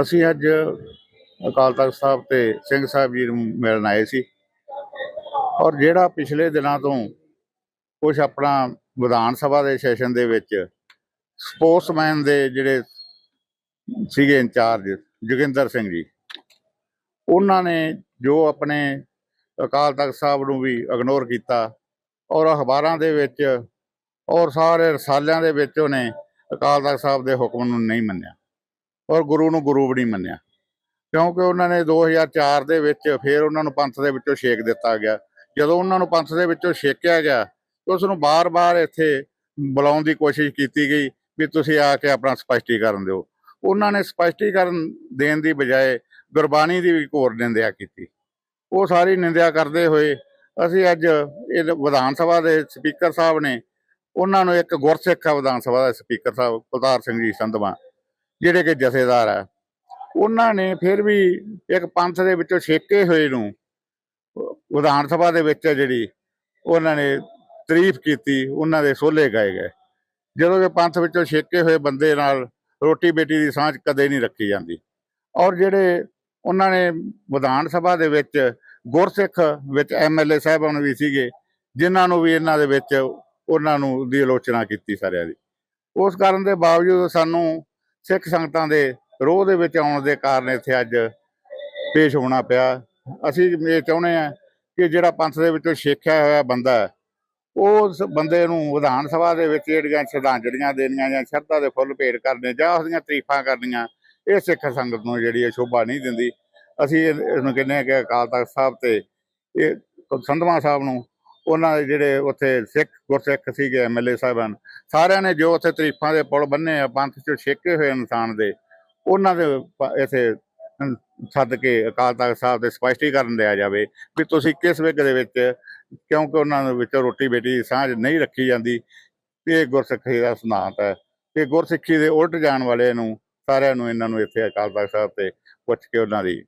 ਅਸੀਂ ਅੱਜ ਅਕਾਲ ਤਖਤ ਸਾਹਿਬ ਤੇ ਸਿੰਘ ਸਾਹਿਬ ਜੀ ਨੂੰ ਮਿਲਣ ਆਏ ਸੀ। ਔਰ ਜਿਹੜਾ ਪਿਛਲੇ ਦਿਨਾਂ ਤੋਂ ਕੁਝ ਆਪਣਾ ਵਿਧਾਨ ਸਭਾ ਦੇ ਸੈਸ਼ਨ ਦੇ ਵਿੱਚ ਸਪੋਰਟਸਮੈਨ ਦੇ ਜਿਹੜੇ ਸੀਗੇ ਇੰਚਾਰਜ ਜੋਗਿੰਦਰ ਸਿੰਘ ਜੀ, ਉਹਨਾਂ ਨੇ ਜੋ ਆਪਣੇ ਅਕਾਲ ਤਖਤ ਸਾਹਿਬ ਨੂੰ ਵੀ ਇਗਨੋਰ ਕੀਤਾ ਔਰ ਅਖਬਾਰਾਂ ਦੇ ਵਿੱਚ ਔਰ ਸਾਰੇ ਰਸਾਲਿਆਂ ਦੇ ਵਿੱਚ ਉਹਨੇ ਅਕਾਲ ਤਖਤ ਸਾਹਿਬ ਦੇ ਹੁਕਮ ਨੂੰ ਨਹੀਂ ਮੰਨਿਆ। ਔਰ ਗੁਰੂ ਨੂੰ ਗੁਰੂ ਵੀ ਨਹੀਂ ਮੰਨਿਆ। ਕਿਉਂਕਿ ਉਹਨਾਂ ਨੇ 2004 ਦੇ ਵਿੱਚ ਫਿਰ ਉਹਨਾਂ ਨੂੰ ਪੰਥ ਦੇ ਵਿੱਚੋਂ ਛੇਕ ਦਿੱਤਾ ਗਿਆ। ਜਦੋਂ ਉਹਨਾਂ ਨੂੰ ਪੰਥ ਦੇ ਵਿੱਚੋਂ ਛੇਕਿਆ ਗਿਆ, ਤਾਂ ਉਸ ਨੂੰ ਬਾਰ-ਬਾਰ ਇੱਥੇ ਬੁਲਾਉਣ ਦੀ ਕੋਸ਼ਿਸ਼ ਕੀਤੀ ਗਈ ਵੀ ਤੁਸੀਂ ਆ ਕੇ ਆਪਣਾ ਸਪਸ਼ਟੀਕਰਨ ਦਿਓ। ਉਹਨਾਂ ਨੇ ਸਪਸ਼ਟੀਕਰਨ ਦੇਣ ਦੀ ਬਜਾਏ ਗੁਰਬਾਣੀ ਦੀ ਵੀ ਘੋਰ ਨਿੰਦਿਆ ਕੀਤੀ। ਉਹ ਸਾਰੀ ਨਿੰਦਿਆ ਕਰਦੇ ਹੋਏ ਅਸੀਂ ਅੱਜ ਇਹ ਵਿਧਾਨ ਸਭਾ ਦੇ ਸਪੀਕਰ ਸਾਹਿਬ ਨੇ, ਉਹਨਾਂ ਨੂੰ ਇੱਕ ਗੁਰਸਿੱਖ ਆ ਵਿਧਾਨ ਸਭਾ ਦੇ ਸਪੀਕਰ ਸਾਹਿਬ, ਕੁਲਤਾਰ ਸਿੰਘ ਜੀ ਸੰਧਵਾ ਜਿਹੜੇ ਕਿ ਜਥੇਦਾਰ ਆ। ਉਹਨਾਂ ਨੇ ਫਿਰ ਵੀ ਇੱਕ ਪੰਥ ਦੇ ਵਿੱਚੋਂ ਛੇਕੇ ਹੋਏ ਨੂੰ, ਵਿਧਾਨ ਸਭਾ ਦੇ ਵਿੱਚ ਜਿਹੜੀ ਉਹਨਾਂ ਨੇ ਤਾਰੀਫ ਕੀਤੀ, ਉਹਨਾਂ ਦੇ ਸੋਲੇ ਗਾਏ ਗਏ। ਜਦੋਂ ਕਿ ਪੰਥ ਵਿੱਚੋਂ ਛੇਕੇ ਹੋਏ ਬੰਦੇ ਨਾਲ ਰੋਟੀ ਬੇਟੀ ਦੀ ਸਾਂਝ ਕਦੇ ਨਹੀਂ ਰੱਖੀ ਜਾਂਦੀ। ਔਰ ਜਿਹੜੇ ਉਹਨਾਂ ਨੇ ਵਿਧਾਨ ਸਭਾ ਦੇ ਵਿੱਚ ਗੁਰਸਿੱਖ ਵਿੱਚ ਐਮਐਲਏ ਸਾਹਿਬਾਨ ਵੀ ਸੀਗੇ, ਜਿਨ੍ਹਾਂ ਨੂੰ ਵੀ ਇਹਨਾਂ ਦੇ ਵਿੱਚ ਉਹਨਾਂ ਨੂੰ ਦੀ ਆਲੋਚਨਾ ਕੀਤੀ ਸਾਰਿਆਂ ਦੀ। ਉਸ ਕਾਰਨ ਦੇ ਬਾਵਜੂਦ ਸਾਨੂੰ ਸਿੱਖ ਸੰਗਤਾਂ ਦੇ ਰੋਹ ਦੇ ਵਿੱਚ ਆਉਣ ਦੇ ਕਾਰਨ ਇੱਥੇ ਅੱਜ ਪੇਸ਼ ਹੋਣਾ ਪਿਆ। ਅਸੀਂ ਇਹ ਚਾਹੁੰਦੇ ਆ ਕਿ ਜਿਹੜਾ ਪੰਥ ਦੇ ਵਿੱਚੋਂ ਸਿੱਖਿਆ ਹੋਇਆ ਬੰਦਾ ਉਸ ਬੰਦੇ ਨੂੰ ਵਿਧਾਨ ਸਭਾ ਦੇ ਵਿੱਚ ਜਿਹੜੀਆਂ ਸ਼ਰਧਾਂਜਲੀਆਂ ਦੇਣੀਆਂ ਜਾਂ ਸ਼ਰਧਾ ਦੇ ਫੁੱਲ ਭੇਟ ਕਰਨੇ ਜਾਂ ਉਹਦੀਆਂ ਤਾਰੀਫਾਂ ਕਰਨੀਆਂ, ਇਹ ਸਿੱਖ ਸੰਗਤ ਨੂੰ ਜਿਹੜੀ ਹੈ ਸ਼ੋਭਾ ਨਹੀਂ ਦਿੰਦੀ। ਅਸੀਂ ਇਹਨੂੰ ਕਹਿੰਦੇ ਹਾਂ ਕਿ ਅਕਾਲ ਤਖਤ ਸਾਹਿਬ ਤੇ ਇਹ ਸੰਧਵਾ ਸਾਹਿਬ ਨੂੰ ਉਹਨਾਂ ਦੇ ਜਿਹੜੇ ਉੱਥੇ ਸਿੱਖ ਗੁਰਸਿੱਖ ਸੀਗੇ ਐਮਐਲਏ ਸਾਹਿਬਾਨ, ਸਾਰਿਆਂ ਨੇ ਜੋ ਉੱਥੇ ਤਰੀਫਾਂ ਦੇ ਪੁਲ ਬੰਨੇ ਆ, ਪੰਥ ਚੋਂ ਛੇਕੇ ਹੋਏ ਇਨਸਾਨ ਦੇ, ਉਹਨਾਂ ਦੇ ਪ- ਇੱਥੇ ਸੱਦ ਕੇ ਅਕਾਲ ਤਖਤ ਸਾਹਿਬ ਦੇ ਸਪਸ਼ਟੀਕਰਨ ਲਿਆ ਜਾਵੇ ਵੀ ਤੁਸੀਂ ਕਿਸ ਵਿਗ ਦੇ ਵਿੱਚ, ਕਿਉਂਕਿ ਉਹਨਾਂ ਦੇ ਵਿੱਚੋਂ ਰੋਟੀ ਬੇਟੀ ਦੀ ਸਾਂਝ ਨਹੀਂ ਰੱਖੀ ਜਾਂਦੀ ਇਹ ਗੁਰਸਿੱਖੀ ਦਾ ਸਿਧਾਂਤ ਹੈ ਤੇ ਗੁਰਸਿੱਖੀ ਦੇ ਉਲਟ ਜਾਣ ਵਾਲੇ ਨੂੰ ਸਾਰਿਆਂ ਨੂੰ ਇਹਨਾਂ ਨੂੰ ਇੱਥੇ ਅਕਾਲ ਤਖਤ ਸਾਹਿਬ ਤੇ ਪੁੱਛ ਕੇ ਉਹਨਾਂ ਦੀ